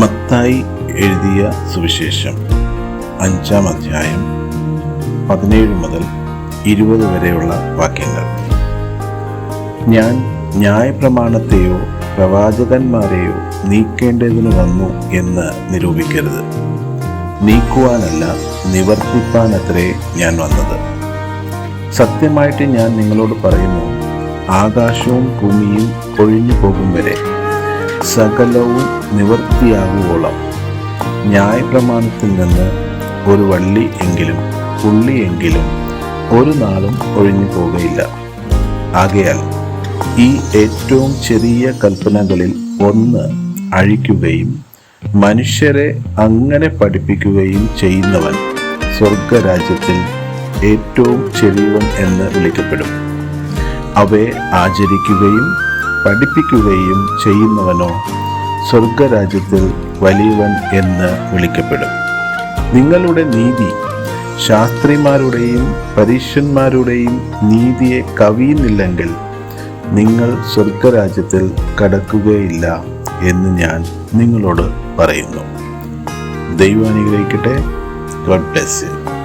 മത്തായി എഴുതിയ സുവിശേഷം അഞ്ചാം അധ്യായം പതിനേഴ് മുതൽ ഇരുപത് വരെയുള്ള വാക്യങ്ങൾ. ഞാൻ ന്യായപ്രമാണത്തെയോ പ്രവാചകന്മാരെയോ നീക്കേണ്ടതിന് വന്നു എന്ന് നിരൂപിക്കരുത്. നീക്കുവാനല്ല നിവർത്തിപ്പാനത്രേ ഞാൻ വന്നത്. സത്യമായിട്ട് ഞാൻ നിങ്ങളോട് പറയുന്നു ആകാശവും ഭൂമിയും ഒഴിഞ്ഞു പോകും വരെ. സകലവും നിവർത്തിയാകുവോളം ന്യായപ്രമാണത്തിൽ നിന്ന് ഒരു വള്ളി എങ്കിലും പുള്ളിയെങ്കിലും ഒരു നാളും ഒഴിഞ്ഞു പോകുകയില്ല ആകയാൽ ഈ ഏറ്റവും ചെറിയ കൽപ്പനകളിൽ ഒന്ന് അഴിക്കുകയും മനുഷ്യരെ അങ്ങനെ പഠിപ്പിക്കുകയും ചെയ്യുന്നവൻ സ്വർഗരാജ്യത്തിൽ ഏറ്റവും ചെറിയവൻ എന്ന് വിളിക്കപ്പെടും. അവയെ ആചരിക്കുകയും പഠിപ്പിക്കുകയും ചെയ്യുന്നവനോ സ്വർഗരാജ്യത്തിൽ വലിയവൻ എന്ന് വിളിക്കപ്പെടും. നിങ്ങളുടെ നീതി ശാസ്ത്രിമാരുടെയും പരീക്ഷന്മാരുടെയും നീതിയെ കവിയുന്നില്ലെങ്കിൽ നിങ്ങൾ സ്വർഗരാജ്യത്തിൽ കടക്കുകയില്ല എന്ന് ഞാൻ നിങ്ങളോട് പറയുന്നു. ദൈവം അനുഗ്രഹിക്കട്ടെ ഗോഡ് ബ്ലെസ് യു.